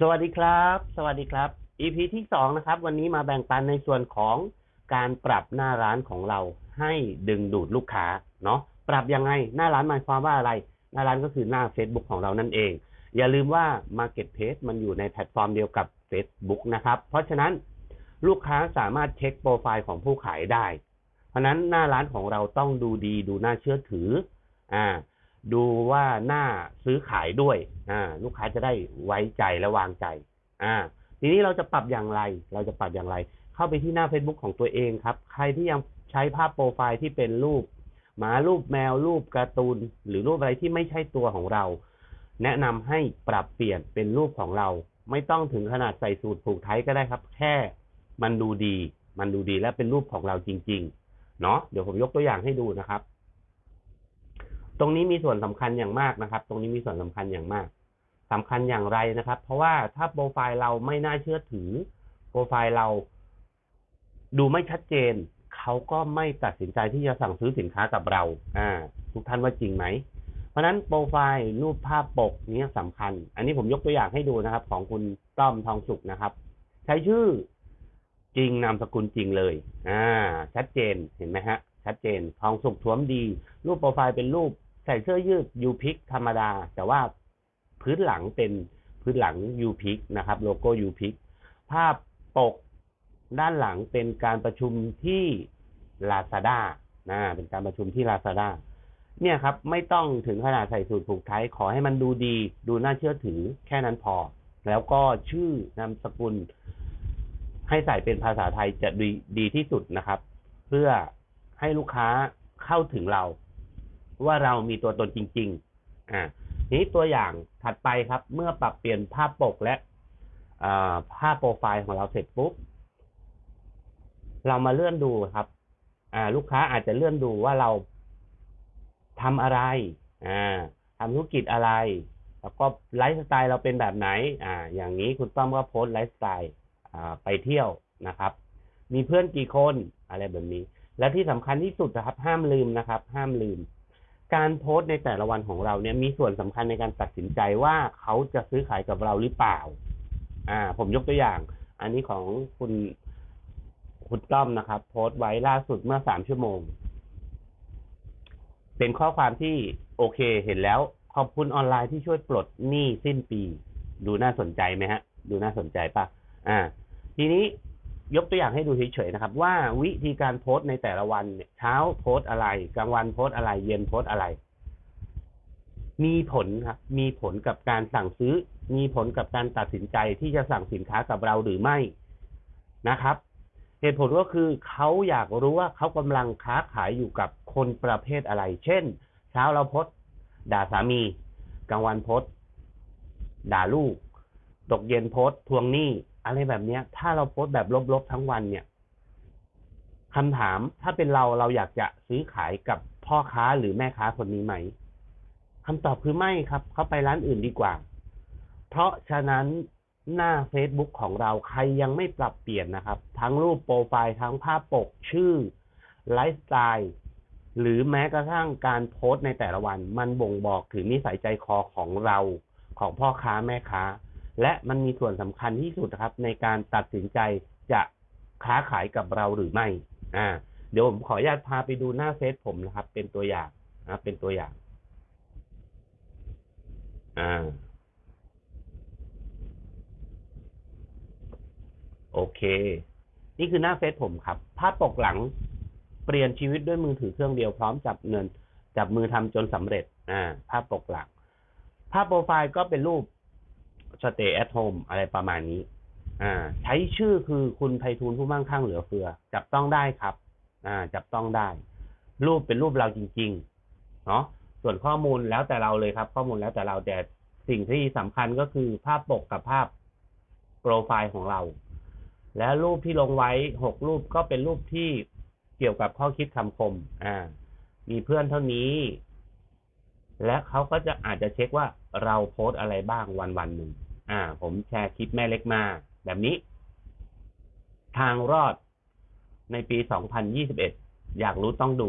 สวัสดีครับ สวัสดีครับ EP ที่สองนะครับ วันนี้มาแบ่งปันในส่วนของการปรับหน้าร้านของเราให้ดึงดูดลูกค้าเนาะปรับยังไงหน้าร้านหมายความว่าอะไร หน้าร้านก็คือหน้า Facebook ของเรานั่นเอง อย่าลืมว่า Marketplace มันอยู่ในแพลตฟอร์มเดียวกับ Facebook นะครับ เพราะฉะนั้นลูกค้าสามารถเช็คโปรไฟล์ของผู้ขายได้ เพราะฉะนั้นหน้าร้านของเราต้องดูดีดูน่าเชื่อถืออ่า ดูว่าหน้าซื้อขายด้วยอ่าลูกค้าจะได้ไว้ใจและวางใจ อ่า ทีนี้เราจะปรับอย่างไร เราจะปรับอย่างไร เข้าไปที่หน้า Facebook ของตัวเองครับ ใครที่ยังใช้ภาพโปรไฟล์ที่เป็นรูปหมารูปแมวรูปการ์ตูน หรือรูปอะไรที่ไม่ใช่ตัวของเรา แนะนำให้ปรับเปลี่ยนเป็นรูปของเรา ไม่ต้องถึงขนาดใส่สูตรผูกไทยก็ได้ครับ แค่มันดูดี มันดูดีและเป็นรูปของเราจริง ๆ เนาะเดี๋ยวผมยกตัวอย่างให้ดูนะครับ ตรงนี้มีส่วนสำคัญอย่างมากนะครับ ตรงนี้มีส่วนสำคัญอย่างมากสำคัญอย่างไรนะครับ เพราะว่าถ้าโปรไฟล์เราไม่น่าเชื่อถือ โปรไฟล์เราดูไม่ชัดเจน เขาก็ไม่ตัดสินใจที่จะสั่งซื้อสินค้ากับเรา อ่า ทุกท่านว่าจริงไหม เพราะฉะนั้นโปรไฟล์รูปภาพปกนี้สำคัญ อันนี้ผมยกตัวอย่างให้ดูนะครับ ของคุณต้อมทองสุขนะครับ ใช้ชื่อจริงนามสกุลจริงเลย อ่า ชัดเจน เห็นไหมฮะ ชัดเจน ทองสุขท้วมดี รูปโปรไฟล์เป็นรูป ใส่เสื้อยืดยูพิกธรรมดา แต่ว่าพื้นหลังเป็นพื้นหลังยูพิกนะครับ โลโก้ยูพิกภาพปกด้านหลังเป็นการประชุมที่ Lazada นะเป็นการประชุมที่ Lazada เนี่ยครับ ไม่ต้องถึงขนาดใส่สูตรผูกไทยขอให้มันดูดี ดูน่าเชื่อถือแค่นั้นพอ แล้วก็ชื่อนามสกุล ให้ใส่เป็นภาษาไทยจะดีดีที่สุดนะครับ เพื่อให้ลูกค้าเข้าถึงเรา ว่าเรามีตัวตนจริง ๆ อ่านี้ตัวอย่างถัดไปครับ เมื่อปรับเปลี่ยนภาพปกและภาพโปรไฟล์ของเราเสร็จปุ๊บ เรามาเลื่อนดูครับ อ่า ลูกค้าอาจจะเลื่อนดูว่าเราทำอะไร อ่าทำธุรกิจอะไร แล้วก็ไลฟ์สไตล์เราเป็นแบบไหน อ่า อย่างนี้คุณต้อมก็โพสต์ไลฟ์สไตล์อ่าไปเที่ยวนะครับ มีเพื่อนกี่คนอะไรแบบนี้ และที่สำคัญที่สุดนะครับ ห้ามลืมนะครับ ห้ามลืม การโพสต์ในแต่ละวันของเราเนี่ยมีส่วนสำคัญในการตัดสินใจว่าเขาจะซื้อขายกับเราหรือเปล่า อ่า ผมยกตัวอย่าง อันนี้ของคุณคุณต้อมนะครับ โพสต์ไว้ล่าสุดเมื่อสามชั่วโมง เป็นข้อความที่โอเคเห็นแล้ว ขอบคุณออนไลน์ที่ช่วยปลดหนี้สิ้นปี ดูน่าสนใจไหมฮะ ดูน่าสนใจปะอ่า ทีนี้ ยกตัวอย่างให้ดูเฉยๆนะครับ ว่าวิธีการโพสต์ในแต่ละวันเนี่ยเช้าโพสต์อะไรกลางวันโพสต์อะไร เย็นโพสต์อะไร มีผลครับมีผลกับการสั่งซื้อ มีผลกับการตัดสินใจที่จะสั่งสินค้ากับเราหรือไม่นะครับ เหตุผลก็คือเขาอยากรู้ว่าเขากำลังค้าขายอยู่กับคนประเภทอะไร เช่น เช้าเราโพสต์ด่าสามี กลางวันโพสต์ด่าลูก ตกเย็นโพสต์ทวงหนี้ อะไรแบบเนี้ย ถ้าเราโพสต์แบบลบๆทั้งวันเนี่ยคำถามถ้าเป็นเราเราอยากจะซื้อขายกับพ่อค้าหรือแม่ค้าคนนี้ไหมคำตอบคือไม่ครับ เขาไปร้านอื่นดีกว่า เพราะฉะนั้นหน้า Facebook ของเราใครยังไม่ปรับเปลี่ยนนะครับ ทั้งรูปโปรไฟล์ทั้งภาพปกชื่อไลฟ์สไตล์หรือแม้กระทั่งการโพสต์ในแต่ละวัน มันบ่งบอกถึงนิสัยใจคอของเราของพ่อค้าแม่ค้า และมันมีส่วนสำคัญที่สุดครับ ในการตัดสินใจจะค้าขายกับเราหรือไม่ อ่า เดี๋ยวผมขออนุญาตพาไปดูหน้าเฟซผมนะครับ เป็นตัวอย่างนะเป็นตัวอย่าง อ่า โอเค นี่คือหน้าเฟซผมครับ ภาพปกหลังเปลี่ยนชีวิตด้วยมือถือเครื่องเดียวพร้อมจับเงิน จับมือทำจนสำเร็จ อ่า ภาพปกหลัง ภาพโปรไฟล์ก็เป็นรูป stay at home อะไรประมาณนี้ อ่า ใช้ชื่อคือคุณไพฑูรย์ผู้มั่งคั่งเหลือเฟือ จับต้องได้ครับ อ่า จับต้องได้ รูปเป็นรูปเราจริง ๆ เนาะส่วนข้อมูลแล้วแต่เราเลยครับ ข้อมูลแล้วแต่เราแต่สิ่งที่สำคัญก็คือภาพปกกับภาพโปรไฟล์ของเรา แล้วรูปที่ลงไว้หกรูปก็เป็นรูปที่เกี่ยวกับข้อคิดคำคม อ่า มีเพื่อนเท่านี้ และเขาก็จะอาจจะเช็คว่าเราโพสอะไรบ้างวันวันหนึ่ง อ่า ผมแชร์คลิปแม่เล็กมา แบบนี้ ทางรอดในปี 2021 อยากรู้ต้องดู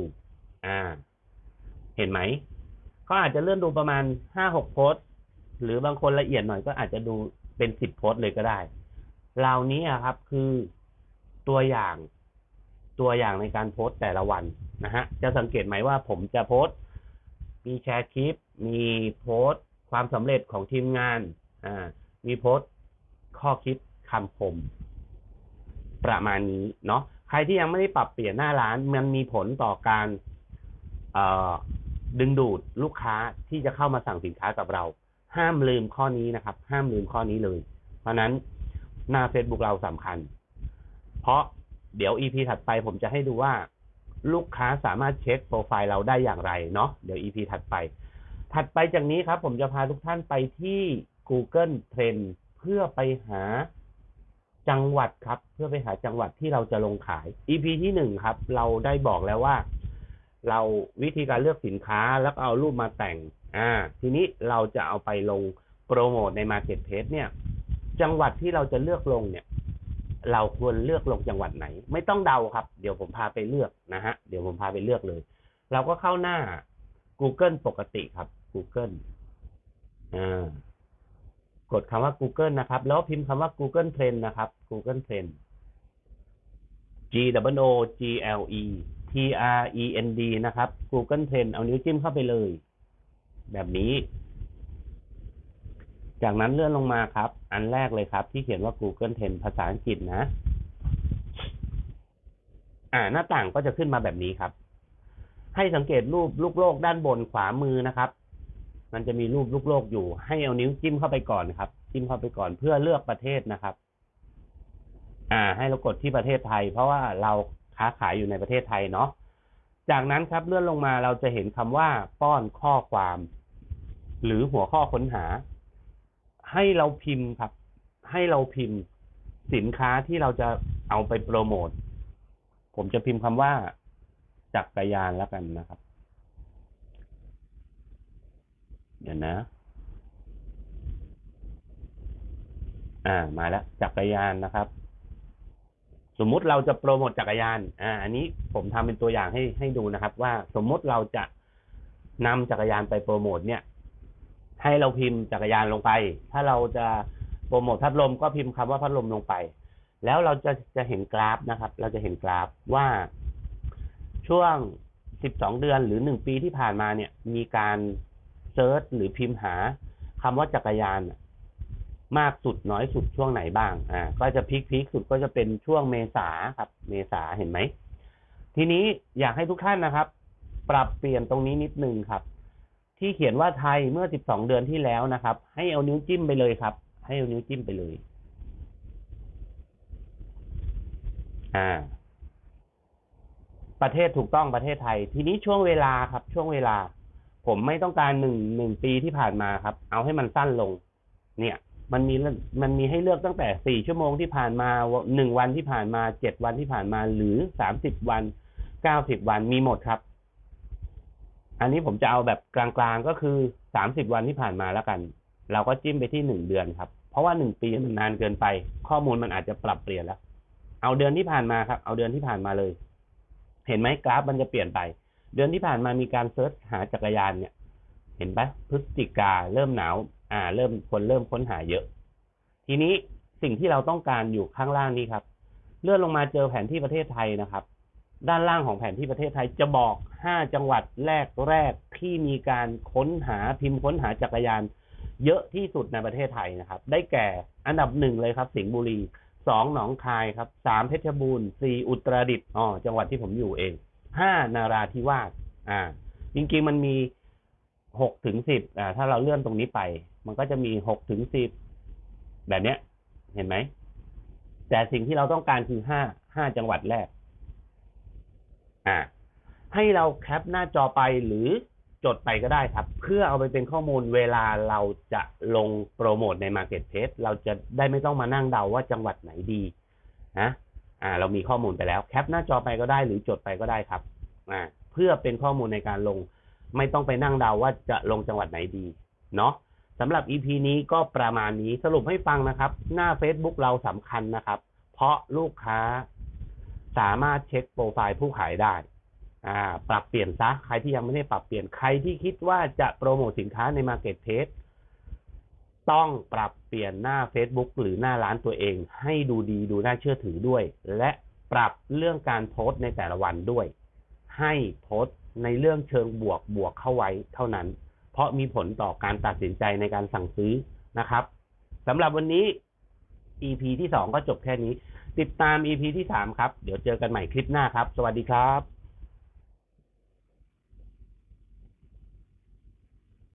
อ่า เห็นไหม ก็อาจจะเลื่อนดูประมาณห้าหกโพสหรือบางคนละเอียดหน่อยก็อาจจะดูเป็นสิบโพสเลยก็ได้ เหล่านี้ครับคือตัวอย่างตัวอย่างในการโพสแต่ละวันนะฮะ จะสังเกตไหมว่าผมจะโพสมีแชร์คลิป มีโพสความสำเร็จของทีมงาน อ่า มีโพสต์ข้อคิดคำคม ประมาณนี้เนาะใครที่ยังไม่ได้ปรับเปลี่ยนหน้าร้าน มันมีผลต่อการดึงดูดลูกค้าที่จะเข้ามาสั่งสินค้ากับเรา ห้ามลืมข้อนี้นะครับ ห้ามลืมข้อนี้เลย เพราะฉะนั้นหน้า Facebook เราสำคัญ เพราะเดี๋ยว EP ถัดไปผมจะให้ดูว่า ลูกค้าสามารถเช็คโปรไฟล์เราได้อย่างไรเนาะเดี๋ยว EP ถัดไป ถัดไปจากนี้ครับ ผมจะพาทุกท่านไปที่ Google Trend เพื่อไปหาจังหวัดครับ เพื่อไปหาจังหวัดที่เราจะลงขาย EP ที่หนึ่งครับ เราได้บอกแล้วว่า เราวิธีการเลือกสินค้าแล้วก็เอารูปมาแต่ง อ่า ทีนี้เราจะเอาไปลงโปรโมทใน Marketplace เนี่ย จังหวัดที่เราจะเลือกลงเนี่ย เราควรเลือกลงจังหวัดไหน ไม่ต้องเดาครับ เดี๋ยวผมพาไปเลือกนะฮะ เดี๋ยวผมพาไปเลือกเลย เราก็เข้าหน้า Google ปกติครับ Google อ่า กดคำว่า Google นะครับ แล้วพิมพ์คำว่า Google Trend นะครับ Google Trend G W O G L E T R E N D นะครับ Google Trend เอานิ้วจิ้มเข้าไปเลย แบบนี้ จากนั้นเลื่อนลงมาครับ อันแรกเลยครับ ที่เขียนว่า Google Trend ภาษาอังกฤษนะ อ่า หน้าต่างก็จะขึ้นมาแบบนี้ครับ ให้สังเกตรูปลูกโลกด้านบนขวามือนะครับ มันจะมีรูปลูกโลกอยู่ ให้เอานิ้วจิ้มเข้าไปก่อนครับ จิ้มเข้าไปก่อนเพื่อเลือกประเทศนะครับ อ่า ให้เรากดที่ประเทศไทย เพราะว่าเราค้าขายอยู่ในประเทศไทยเนาะ จากนั้นครับเลื่อนลงมาเราจะเห็นคำว่าป้อนข้อความ หรือหัวข้อค้นหา ให้เราพิมพ์ครับ ให้เราพิมพ์สินค้าที่เราจะเอาไปโปรโมท ผมจะพิมพ์คำว่าจักรยานแล้วกันนะครับ เดี๋ยวนะ อ่า มาแล้วจักรยานนะครับ สมมุติเราจะโปรโมทจักรยาน อ่า อันนี้ผมทำเป็นตัวอย่างให้ให้ดูนะครับ ว่าสมมุติเราจะนำจักรยานไปโปรโมทเนี่ย ให้เราพิมพ์จักรยานลงไป ถ้าเราจะโปรโมทพัดลมก็พิมพ์คำว่าพัดลมลงไป แล้วเราจะจะเห็นกราฟนะครับ เราจะเห็นกราฟว่าช่วง 12 เดือนหรือ 1 ปีที่ผ่านมาเนี่ย มีการ เซิร์ชหรือพิมพ์หาคำว่าจักรยานมากสุดน้อยสุดช่วงไหนบ้าง อ่า ก็จะพีคพีคสุดก็จะเป็นช่วงเมษาครับ เมษาเห็นไหม ทีนี้อยากให้ทุกท่านนะครับ ปรับเปลี่ยนตรงนี้นิดนึงครับ ที่เขียนว่าไทยเมื่อ 12 เดือนที่แล้วนะครับ ให้เอานิ้วจิ้มไปเลยครับ ให้เอานิ้วจิ้มไปเลย อ่า ประเทศถูกต้องประเทศไทย ทีนี้ช่วงเวลาครับ ช่วงเวลา ผมไม่ต้องการหนึ่งหนึ่งปีที่ผ่านมาครับ เอาให้มันสั้นลง เนี่ย มันมีมันมีให้เลือกตั้งแต่สี่ชั่วโมงที่ผ่านมาหนึ่งวันที่ผ่านมาเจ็ดวันที่ผ่านมา หรือสามสิบวันเก้าสิบวันมีหมดครับ อันนี้ผมจะเอาแบบกลางๆก็คือสามสิบวันที่ผ่านมาแล้วกัน เราก็จิ้มไปที่หนึ่งเดือนครับ เพราะว่าหนึ่งปีมันนานเกินไป ข้อมูลมันอาจจะปรับเปลี่ยนแล้ว เอาเดือนที่ผ่านมาครับ เอาเดือนที่ผ่านมาเลย เห็นไหมกราฟมันจะเปลี่ยนไป เดือนที่ผ่านมามีการเซิร์ชหาจักรยานเนี่ย เห็นปะพฤศจิกาเริ่มหนาว อ่า เริ่มคนเริ่มค้นหาเยอะ ทีนี้สิ่งที่เราต้องการอยู่ข้างล่างนี้ครับ เลื่อนลงมาเจอแผนที่ประเทศไทยนะครับ ด้านล่างของแผนที่ประเทศไทยจะบอกห้าจังหวัดแรกแรกที่มีการค้นหาพิมพ์ค้นหาจักรยาน เยอะที่สุดในประเทศไทยนะครับ ได้แก่อันดับหนึ่งเลยครับ สิงห์บุรีสองหนองคายครับสามเพชรบูรณ์สี่อุตรดิตถ์อ๋อจังหวัดที่ผมอยู่เอง ห้านาราธิวาสอ่า จริงๆมันมีหกถึงสิบอ่า ถ้าเราเลื่อนตรงนี้ไป มันก็จะมีหกถึงสิบแบบเนี้ย เห็นไหม แต่สิ่งที่เราต้องการคือห้าห้าจังหวัดแรก อ่า ให้เราแคปหน้าจอไปหรือจดไปก็ได้ครับ เพื่อเอาไปเป็นข้อมูลเวลาเราจะลงโปรโมทใน Market p l a c e เราจะได้ไม่ต้องมานั่งเดาว่าจังหวัดไหนดีนะ อ่า เรามีข้อมูลไปแล้วแคปหน้าจอไปก็ได้หรือจดไปก็ได้ครับ อ่า เพื่อเป็นข้อมูลในการลง ไม่ต้องไปนั่งเดาว่าจะลงจังหวัดไหนดี เนาะสำหรับ EP นี้ก็ประมาณนี้สรุปให้ฟังนะครับ หน้า Facebook เราสำคัญนะครับ เพราะลูกค้าสามารถเช็คโปรไฟล์ผู้ขายได้ อ่า ปรับเปลี่ยนซะ ใครที่ยังไม่ได้ปรับเปลี่ยนใครที่คิดว่าจะโปรโมทสินค้าใน Market p l a c e ต้องปรับเปลี่ยนหน้า Facebook หรือหน้าร้านตัวเอง ให้ดูดีดูน่าเชื่อถือด้วย และปรับเรื่องการโพสต์ในแต่ละวันด้วย ให้โพสต์ในเรื่องเชิงบวกบวกเข้าไว้เท่านั้น เพราะมีผลต่อการตัดสินใจในการสั่งซื้อนะครับสำหรับวันนี้ EP ที่สองก็จบแค่นี้ ติดตาม EP ที่สามครับ เดี๋ยวเจอกันใหม่คลิปหน้าครับ สวัสดีครับ